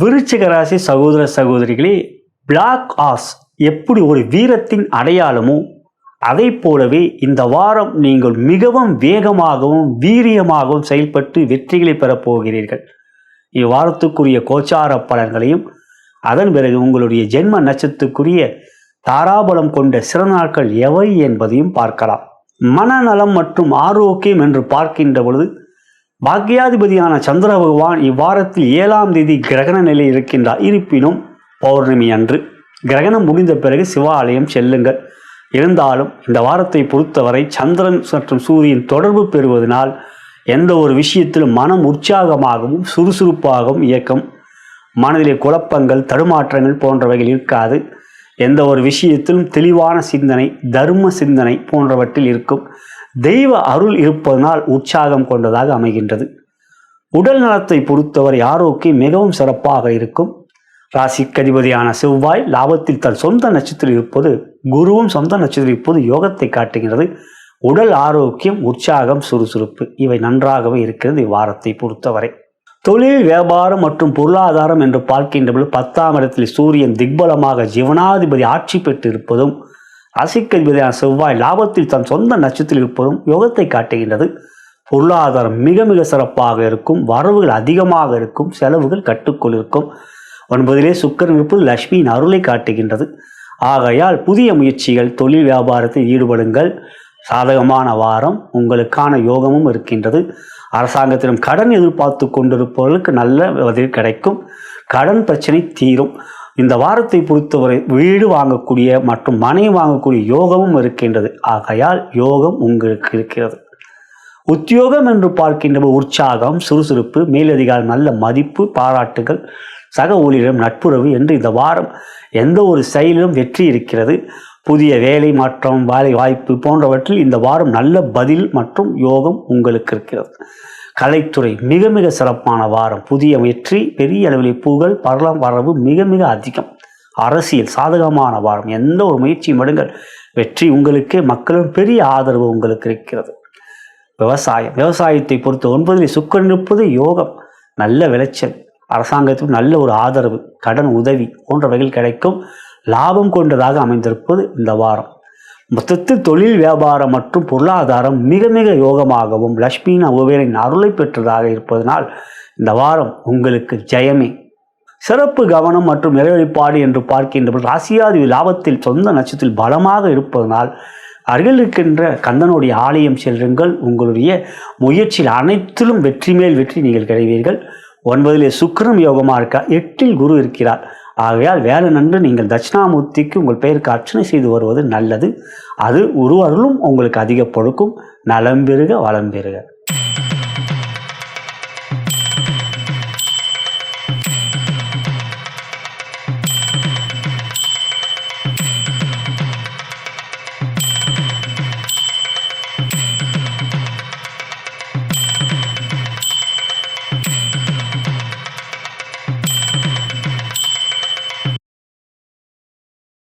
விருச்சிக ராசி சகோதர சகோதரிகளே பிளாக் ஆஸ் எப்படி ஒரு வீரத்தின் அடையாளமோ அதை போலவே இந்த வாரம் நீங்கள் மிகவும் வேகமாகவும் வீரியமாகவும் செயல்பட்டு வெற்றிகளை பெறப் போகிறீர்கள். இவ்வாரத்துக்குரிய கோச்சார பலன்களையும் அதன் பிறகு உங்களுடைய ஜென்ம நட்சத்திற்குரிய தாராபலம் கொண்ட சிறந்த நாட்கள் எவை என்பதையும் பார்க்கலாம். மனநலம் மற்றும் ஆரோக்கியம் என்று பார்க்கின்ற பொழுது பாக்கியாதிபதியான சந்திர பகவான் இவ்வாரத்தில் ஏழாம் தேதி கிரகண நிலை இருக்கின்றார். இருப்பினும் பௌர்ணமி அன்று கிரகணம் முடிந்த பிறகு சிவாலயம் செல்லுங்கள். இருந்தாலும் இந்த வாரத்தை பொறுத்தவரை சந்திரன் மற்றும் சூரியன் தொடர்பு பெறுவதனால் எந்த ஒரு விஷயத்திலும் மனம் உற்சாகமாகவும் சுறுசுறுப்பாகவும் இயக்கம். மனதிலே குழப்பங்கள் தடுமாற்றங்கள் போன்றவைகள் இருக்காது. எந்த ஒரு விஷயத்திலும் தெளிவான சிந்தனை தர்ம சிந்தனை போன்றவற்றில் இருக்கும். தெய்வ அருள் இருப்பதனால் உற்சாகம் கொண்டதாக அமைகின்றது. உடல் நலத்தை பொறுத்தவரை ஆரோக்கியம் மிகவும் சிறப்பாக இருக்கும். ராசிக்கதிபதியான செவ்வாய் லாபத்தில் தன் சொந்த நட்சத்திரம் இருப்பது குருவும் சொந்த நட்சத்திரம் இருப்பது யோகத்தை காட்டுகிறது உடல் ஆரோக்கியம் உற்சாகம் சுறுசுறுப்பு இவை நன்றாகவே இருக்கிறது இவ்வாரத்தை பொறுத்தவரை. தொழில் வியாபாரம் மற்றும் பொருளாதாரம் என்று பார்க்கின்ற பொழுது பத்தாம் இடத்தில் சூரியன் திக்பலமாக ஜீவனாதிபதி ஆட்சி பெற்று இருப்பதும் ராசிக்கதிபதியான செவ்வாய் லாபத்தில் தன் சொந்த நட்சத்திரத்தில் இருப்பதும் யோகத்தை காட்டுகின்றது. பொருளாதாரம் மிக மிக சிறப்பாக இருக்கும். வரவுகள் அதிகமாக இருக்கும். செலவுகள் கட்டுக்குள் இருக்கும். ஒன்பதிலே சுக்கரன் இருப்பது லட்சுமியின் அருளை காட்டுகின்றது. ஆகையால் புதிய முயற்சிகள் தொழில் வியாபாரத்தில் ஈடுபடுங்கள். சாதகமான வாரம் உங்களுக்கான யோகமும் இருக்கின்றது. அரசாங்கத்திடம் கடன் எதிர்பார்த்து கொண்டிருப்பவர்களுக்கு நல்ல பதில் கிடைக்கும். கடன் பிரச்சனை தீரும். இந்த வாரத்தை பொறுத்தவரை வீடு வாங்கக்கூடிய மற்றும் மனை வாங்கக்கூடிய யோகமும் இருக்கின்றது. ஆகையால் யோகம் உங்களுக்கு இருக்கிறது. உத்தியோகம் என்று பார்க்கின்ற உற்சாகம் சுறுசுறுப்பு மேலதிகால் நல்ல மதிப்பு பாராட்டுகள் சக ஊழியரிடம் நட்புறவு என்று இந்த வாரம் எந்த ஒரு செயலிலும் வெற்றி இருக்கிறது. புதிய வேலை மாற்றம் வேலை வாய்ப்பு போன்றவற்றில் இந்த வாரம் நல்ல பதில் மற்றும் யோகம் உங்களுக்கு இருக்கிறது. கலைத்துறை மிக மிக சிறப்பான வாரம். புதிய வெற்றி பெரிய அளவில் புகழ் பரலாம் வரவு மிக மிக அதிகம். அரசியல் சாதகமான வாரம். எந்த ஒரு முயற்சியும் எடுங்கள். வெற்றி உங்களுக்கு மக்களும் பெரிய ஆதரவு உங்களுக்கு இருக்கிறது. விவசாயம். விவசாயத்தை பொறுத்த ஒன்பதில் சுக்கன் இருப்பது யோகம் நல்ல விளைச்சல் அரசாங்கத்துக்கு நல்ல ஒரு ஆதரவு கடன் உதவி போன்றவைகள் கிடைக்கும். லாபம் கொண்டதாக அமைந்திருப்பது இந்த வாரம். மொத்தத்தில் தொழில் வியாபாரம் மற்றும் பொருளாதாரம் மிக மிக யோகமாகவும் லக்ஷ்மியின் அவ்வேரின் அருளை பெற்றதாக இருப்பதனால் இந்த வாரம் உங்களுக்கு ஜெயமே. சிறப்பு கவனம் மற்றும் நிறைவழிப்பாடு என்று பார்க்கின்ற ராசியாதி லாபத்தில் சொந்த நட்சத்திரத்தில் பலமாக இருப்பதனால் அருகில் இருக்கின்ற கந்தனுடைய ஆலயம் செல்லுங்கள். உங்களுடைய முயற்சியில் அனைத்திலும் வெற்றி மேல் வெற்றி நீங்கள் கிடைவீர்கள். ஒன்பதிலே சுக்கரம் யோகமாக இருக்கா? எட்டில் குரு இருக்கிறார். ஆகையால் வேலை நன்று நீங்கள் தட்சிணாமூர்த்திக்கு உங்கள் பெயருக்கு அர்ச்சனை செய்து வருவது நல்லது. அது உருவருளும் உங்களுக்கு அதிக பொழுக்கும் நலம் பெறுக வளம் பெறுக.